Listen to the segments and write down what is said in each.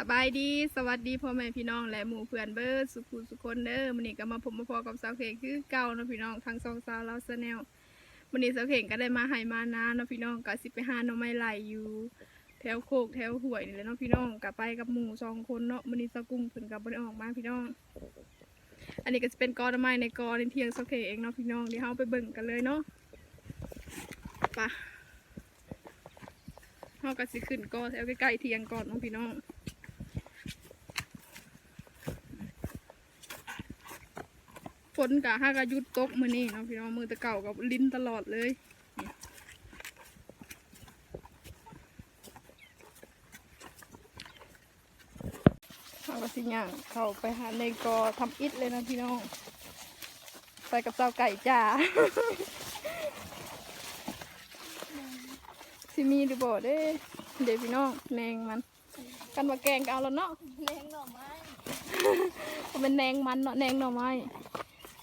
สบายดีสวัสดีพ่อแม่พี่น้องและหมู่เพื่อนเบิร์ดสุขุสุคนเด้อมื้อนี้ก็มาพบมาพอกับสาวเข่งคือเก่าเนะพี่น้องทางสองสาวเราแนลมื้อนี้สาวเข่งก็ได้มาให้มานาเนะพี่น้องก็สิไปหาหน่อไม้ไหลอยู่ แถวโคกแถวห้วยนี่แหละเนาะพี่น้องก็ไปกับหมู่สองคนเนาะมื้อนี้สาวกุ้งเพิ่นก็บ่ได้ออกมาพี่น้อง อันนี้ก็จะเป็นกอหน่อไม้ในกอในเทียงสาวเข่งเองเนาะพี่น้องเดี๋ยวเฮาไปเบิ่งกันเลยเนาะไปเฮาก็สิขึ้นกอแถวใกล้ๆเทียงก่อนเนาะพี่น้อง ฝนกะห้ากะหยุดตกมือนี่เนาะพี่น้องมือแตะเก่ากับลิ้นตลอดเลยเขาก็สิย่างเข้าไปหาในกอทำอิฐเลยนะพี่น้องไปกับเจ้าไก่จ้าสิมีหรือบ่เด้ เดี๋ยวพี่น้องแนงมัน กันว่าแกงก็เอาแล้วเนาะแรงหน่อไม้ก็เป็นแนงมันเนาะแนงหน่อไม้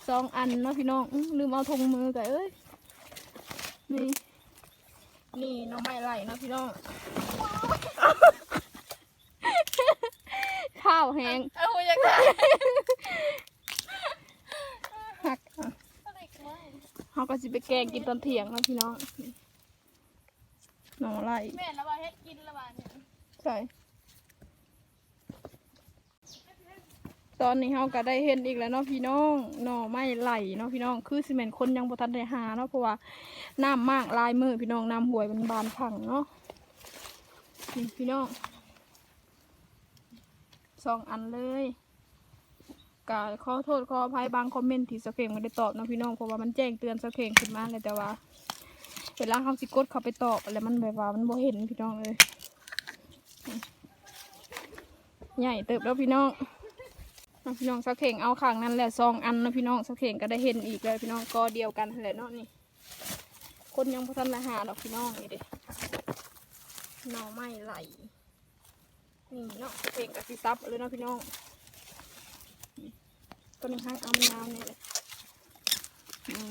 สองอันเนาะพี่น้องอื้อลืมเอาธงมือกันเอ้ยนี่นี่น่อไม้ไหลเนาะพี่น้องข้าวแห้งเอาหัวยังไงหักอะเขาก็จะไปแกงกินตอนเที่ยงเนาะพี่น้องน่องไหลแม่ละบาเฮ็ดกินละบาเนี่ยใช่ ตอนนี้เขาก็ได้เห็นอีกแล้วเนาะพี่น้องหน่อไม้ไหลเนาะพี่น้อง คือสิเมนคนยังบ่ทันได้หาเนาะเพราะว่าน้ำมากลายมือพี่น้องน้ำห่วยมันบานพังเนาะนี่พี่น้องสองอันเลยก็ขอโทษขออภัยบางคอมเมนต์ที่สะเพงไม่ได้ตอบเนาะพี่น้องเพราะว่ามันแจ้งเตือนสะเพงขึ้นมาเลยแต่ว่าเวลาเขาสิกดเขาไปตอบอะไรมันแบบว่ามันบ่เห็นพี่น้องเลยใหญ่เติบแล้วพี่น้อง พี่น้องสักเข่งเอาข้างนั้นแหละซองอันนะพี่น้องสักเข่งก็ได้เห็นอีกเลยพี่น้องก็เดียวกันแหละเนาะนี่ คนยังพัฒนาหาดอกพี่น้องนี่เด็หน่อไม้ไหลนี่เนาะสักเข่งกับซีซับเลยเนาะพี่น้องนี่ต้นนี้ห้างเอามะนาวนี่เลยนี่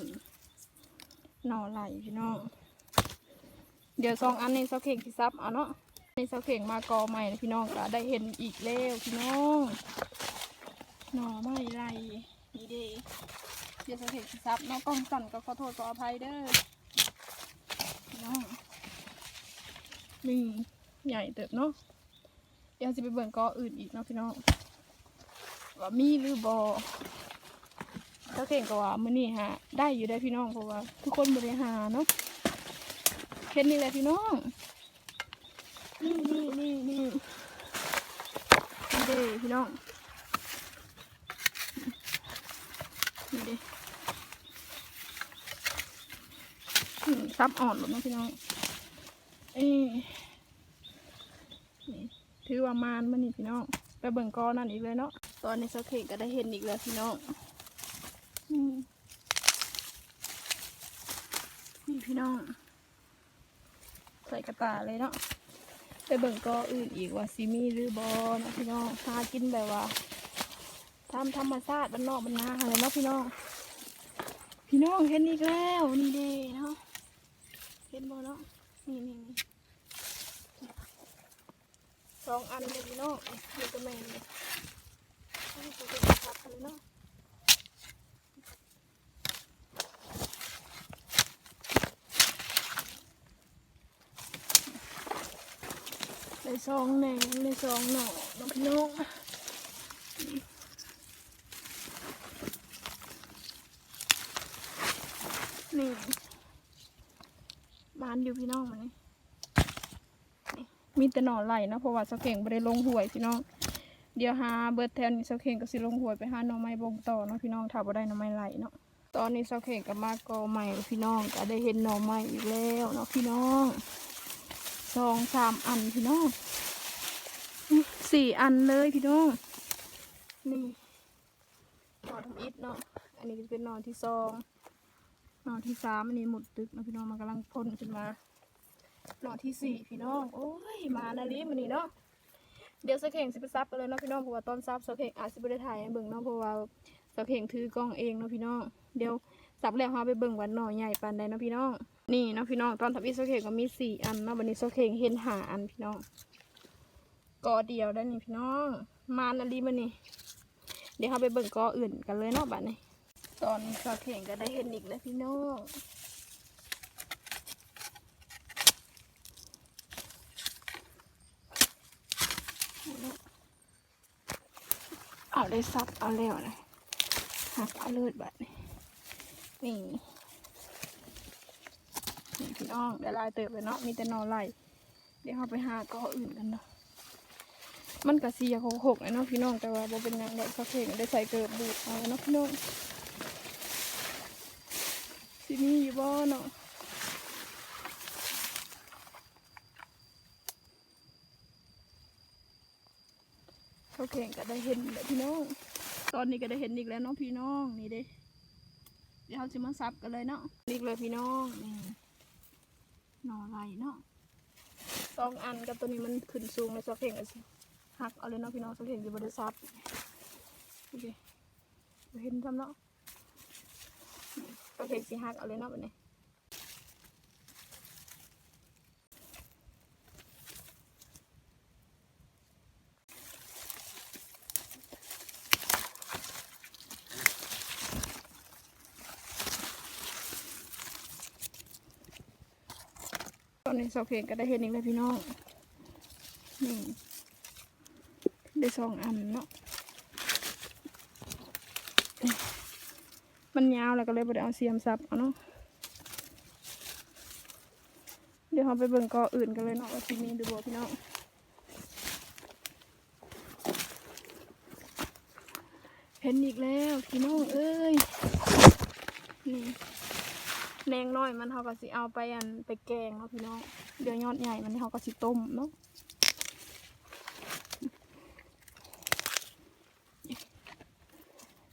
หน่อไหลพี่น้องเดี๋ยวซองอันนี้สักเข่งซีซับเอาเนาะในเสาเข่งมากอใหม่นะพี่น้องก็ได้เห็นอีกแล้วพี่น้องหน่อไม้ไรนี่เด้ เดี๋ยวเสาเข่งสิซับเน้องกล้องสั่นก็ขอโทษขออภัยเด้อน้องนี่ใหญ่เติบเนาะเดี๋ยวจะไปเบิ่งกออื่นอีกเนาะพี่น้องว่ามีหรือบอเสาเข่งก็ว่ามื้อนี้ฮะได้อยู่ได้พี่น้องเพราะว่า ทุกคนบริหารเนาะเห็นนี่แหละพี่น้องนี่นี่นี่นี่นี่เด้พี่น้อง นี่เด้อืม ซับอ่อนหมดเนาะพี่น้อง เอ้ยนี่ถือว่ามานมันนี่พี่น้องไปเบิ่งกอนั่นอีกเลยเนาะ ตอนนี้สักเคก็ได้เห็นอีกแล้วพี่น้องนี่พี่น้อง ใส่กระตาเลยเนาะ ไปเบิ่งก็อื่นอีกว่าซิมีหรือบอนะพี่น้องหากินแบบว่าทำธรรมชาติบ้านนอกบ้านนาอะไรเนาะพี่น้อง พี่น้องเห็นอีกแล้วนี่เด้เนาะ เห็นบอเนาะนี่นี่นี่สองอันเลยพี่น้องนี่ก็แม่นเลยนี่ก็เป็นพัดเลยเนาะในซองแหนงในซองหน่อเนาะพี่น้องนี่บ้านอยู่พี่น้องมันนี่นี่ มีแต่หน่อไหลเนาะเพราะว่าสะเข่งไม่ได้ลงหวยพี่น้อง เดี๋ยวหาเบิร์ดแทนนี่สะเข่งก็สิลงหวยไปหาหน่อไม้บงต่อเนาะพี่น้องถ้าบ่ได้หน่อไม้ไหลเนาะตอนนี้สะเข่งกับมากอใหม่พี่น้องก็ได้เห็นหน่อไม้อีกแล้วเนาะพี่น้องสองสามอันพี่น้องสี่อันเลยพี่น้องนี่นอนทำอิฐเนาะอันนี้จะเป็นนอนที่สองนอนที่สามอันนี้หมุดตึกเนาะพี่น้องมันกำลังพ่นขึ้นมา หนอที่สี่พี่น้อง โอ้ย มานาลีมันนี่เนาะ เดี๋ยวสะเข่งสิไปซับกันเลยเนาะพี่น้อง เพราะว่าตอนซับสะเข่งอาจจะไม่ได้ถ่ายให้เบิ่งเนาะ เพราะว่าสะเข่งถือกล้องเองเนาะพี่น้อง เดี๋ยวซับแล้วเราไปเบิ่งวันหน่อใหญ่ปานใดเนาะพี่น้อง นี่เนาะพี่น้อง ตอนทับอีสะเข่งก็มีสี่อันเนาะวันนี้สะเข่งเห็นหาอันพี่น้องกอเดียวได้นี่พี่น้อง มานาลีมานี่ เดี๋ยวเขาไปเบิ่งกออื่นกันเลยเนาะบัดนี้ ตอนสาวเข่งก็ได้เห็นอีกแล้วพี่น้อง เอาได้ซับเอาแล้วนะหักเอาเลือดบัดนี้นี่นี่พี่น้องเดี๋ยวลายเติบเลยเนาะมีแต่หนอไหลเดี๋ยวเราไปหากออื่นกันเนาะมันกะสีหกหกเนาะพี่น้องแต่ว่าบ่เป็นหยังดอกสาเข่งได้ใส่เกิบบูดเอาเนาะพี่น้องสิมีอยู่บ่เนาะ เขาแข่งก็ได้เห็นแล้วพี่น้อง ตอนนี้ก็ได้เห็นอีกแล้วเนาะพี่น้องนี่เด้ เดี๋ยวเราจะมาซับกันเลยเนาะอีกเลยพี่น้องนี่หน่อไรเนาะสองอันกับตัวนี้มันขึ้นสูงเลยสักเพ่งก็สิหักเอาเลยเนาะพี่น้องสักเพ่งจะบริซับโอเคเห็นทำเนาะโอเคสิหักเอาเลยเนาะแบัดนี้ อนนี้สาวเพลงก็ได้เห็นอีกแล้วพี่น้องนี่ได้สองอันเนาะมันยาวแล้วก็เลยบ่ได้เอาเสียมซับเอาเนาะเดี๋ยวเราไปเบิ่งกออื่นกันเลยเนาะว่าสิมีดูบ่พี่น้องเห็นอีกแล้วพี่น้องเอ้ยนี่ แนงน้อยมันเขาก็สิเอาไปอันไปแกงเนาะพี่น้อง เดี๋ยวยอดใหญ่มันเขาก็สิต้มเนาะ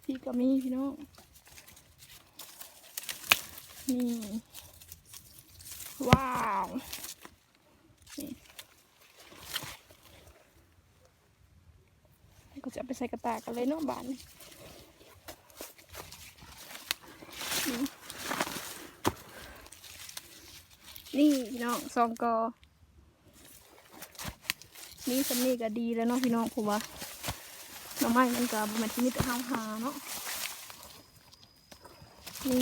พี่ก็มีพี่น้อง นี่ ว้าวนี่ก็จะไปใส่กระตากันเลยเนาะบ้านนี่นี่ นี่พี่น้องซองกอนี่สำนีก็ดีแล้วเนาะพี่น้องผมว่าหน้ำไม้มันก็บมันที่มีแต่ห้าวหาเนาะนี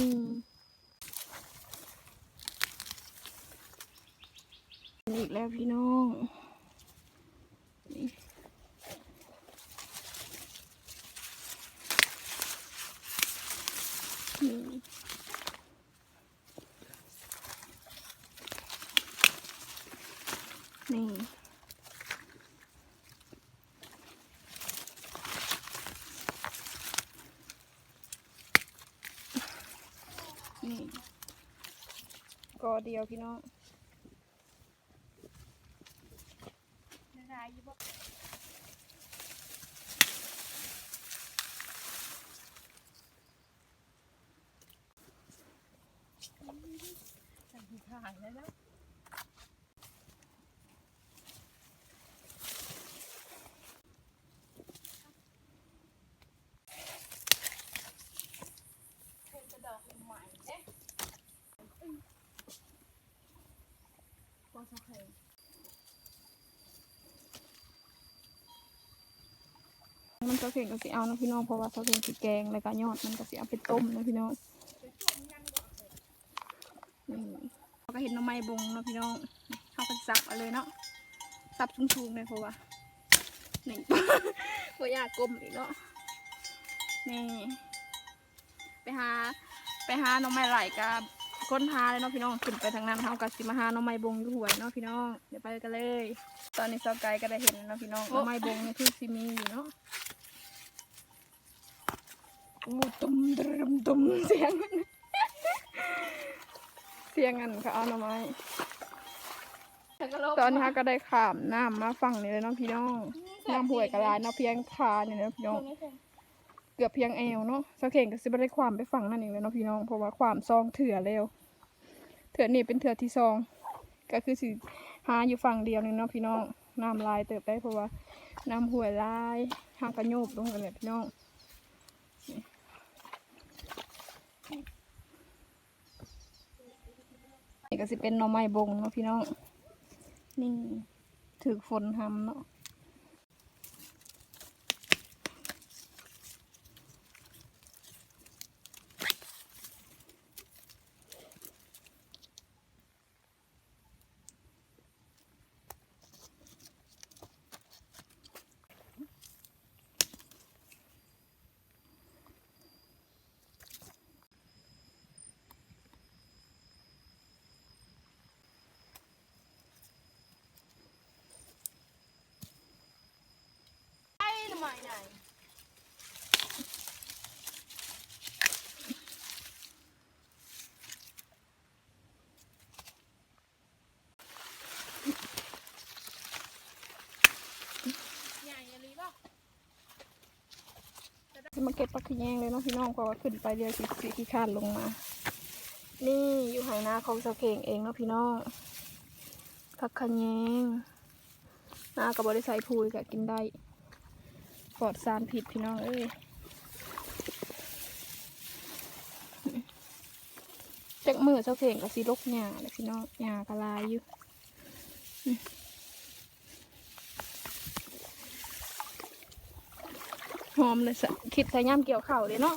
่อีกแล้วพี่น้อง นี่นี่นี่ นี่ ก็เดียวพี่น้อง มันก็เข่งก็สิเอานะพี่น้องเพราะว่าเขาเข่งสิแกงแล้วก็ยอดมันก็สิเอาไปต้มนะพี่น้องนี่เขาก็เห็นน้ำไม้บงนะพี่น้องเขาก็ซับเอาเลยเนาะซับชุ่มๆเลยเพราะว่าหนี่เพราะอยากกลมอีกเนาะนี่ไปหาไปหาน้ำไม้ไหลกับ ค้นหาเลยเนาะพี่น้องขึ้นไปทางนั้นเขาก็สิมาหาหน้ำไม้บงอยู่หวยเนาะพี่น้อง เดี๋ยวไปกันเลย ตอนนี้สกายก็ได้เห็นแล้วเนาะพี่น้องหน้ำไม้บงนี่คือสิมีอยู่เนาะโอ้ตุ้มดรมตุ้มเสียง เสียงอันเขาเอาหน่อไม้ตอนนี้เขาก็ได้ขามน้ำมาฝั่งนี้เลยเนาะพี่น้องน้ำห่วยกระลายเนาะเพียงคาเนี่ยเนาะพี่น้อง เกือบเพียงแอวเนาะสะเข่งก็สิบได้ความไปฝั่งนั่นเองเลยเนาะพี่น้อง เพราะว่าความซองเถื่อแล้วเถื่อนี่เป็นเถื่อที่ซอง ก็คือสิหาอยู่ฝั่งเดียวนึงเนาะพี่น้องน้ำลายเติบได้เพราะว่าน้ำห่วลายหางกระโยบลงกันเลยพี่น้องนี่ก็สิเป็นหน่อไม้บงเนาะพี่น้อง นี่ถือฝนทำเนาะ น่อยใหญ่ใหญ่อะไรบ้างจะมาเก็บปักขะแยงเลยเนาะพี่น้องเพราะว่าขึ้นไปเดียวสิสิขี้คร้านลงมา นี่อยู่ไหนาของสาวเข่งเองเนาะพี่น้องผักขะแยงหน้ากับบริษัทพูยก็กินได้ ปลอดสารผิดพี่น้องเอ้ยจากมือสาเข่งกับสีลกหญ้าเลยพี่น้องหญ้ากระลายอยู่หอมเลยสะคิดใส่ย่ำเกี่ยวเข่าเลยเนาะ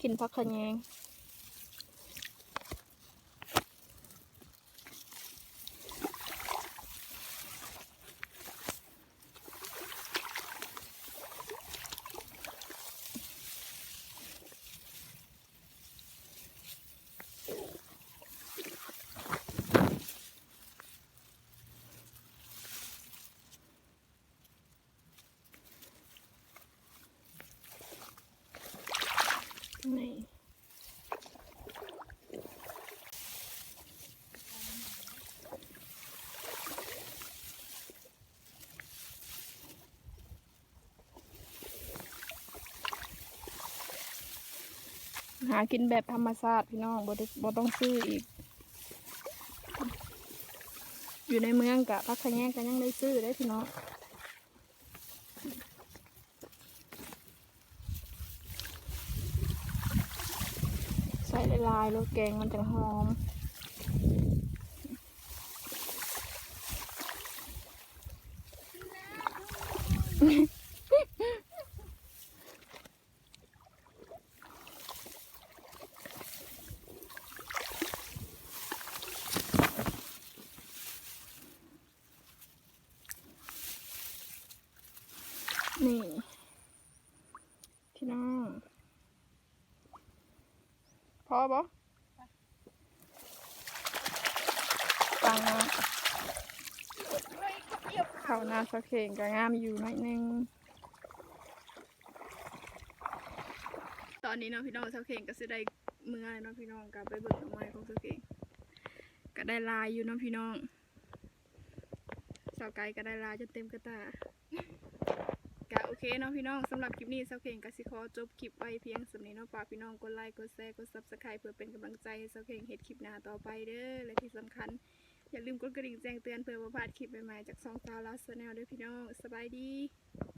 กินผักขะแยงนี่ หากินแบบธรรมชาติพี่น้องบ่ได้บ่ต้องซื้ออีก อยู่ในเมืองกะพักขะแยงกันยังได้ซื้อได้พี่น้องใส่ลายโล้วแกงมันจะหอม นี่พี่น้องพอปะตังนะเขานาสะเข่งก็งามอยู่หน่อยนึงตอนนี้เนาะพี่น้องสะเข่งก็สิได้เมื่อยเนาะพี่น้องกลับไปเบิกดไม้ของสะเข่งก็ได้ลายอยู่เนาะพี่น้องสาวไก่ก็ได้ลายจนเต็มกระตา ก็โอเคเนาะพี่น้องสำหรับคลิปนี้เซาเข่งกับสิขอจบคลิปไว้เพียงสำนี้เนาะฝากพี่น้องกดไลค์กดแชร์กดซับสไครป์เพื่อเป็นกำลังใจให้เซาเข่งเฮ็ดคลิปหน้าต่อไปเด้อและที่สำคัญ อย่าลืมกดกระดิ่งแจ้งเตือนเพื่อบ่พลาดคลิปใหม่ๆจากซองซาวลาสแนลด้วยพี่น้องสบายดี